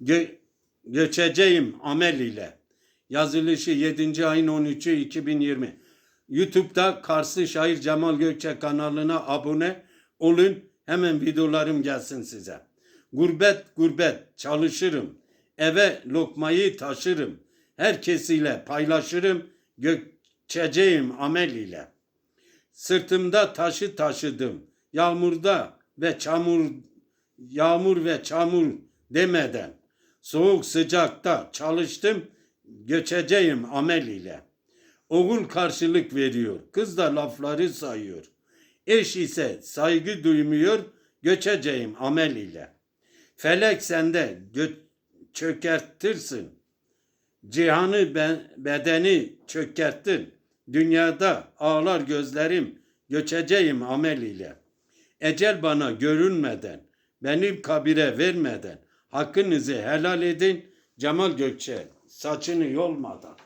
Gö- göçeceğim amel ile. Yazılışı 7. ayın 13'ü 2020. YouTube'da Karslı Şair Cemal Gökçe kanalına abone olun. Hemen videolarım gelsin size. Gurbet gurbet çalışırım. Eve lokmayı taşırım. Herkesiyle paylaşırım. Göçeceğim amel ile. Sırtımda taşı taşıdım. Yağmurda ve çamur, yağmur ve çamur demeden. Soğuk sıcakta çalıştım. Göçeceğim amel ile. Oğul karşılık veriyor. Kız da lafları sayıyor. Eş ise saygı duymuyor. Göçeceğim amel ile. Felek sende çökertirsin. Cihanı ben, bedeni çökerttir. Dünyada ağlar gözlerim, göçeceğim amel ile. Ecel bana görünmeden, benim kabire vermeden, hakkınızı helal edin. Cemal Gökçe, saçını yolmadan.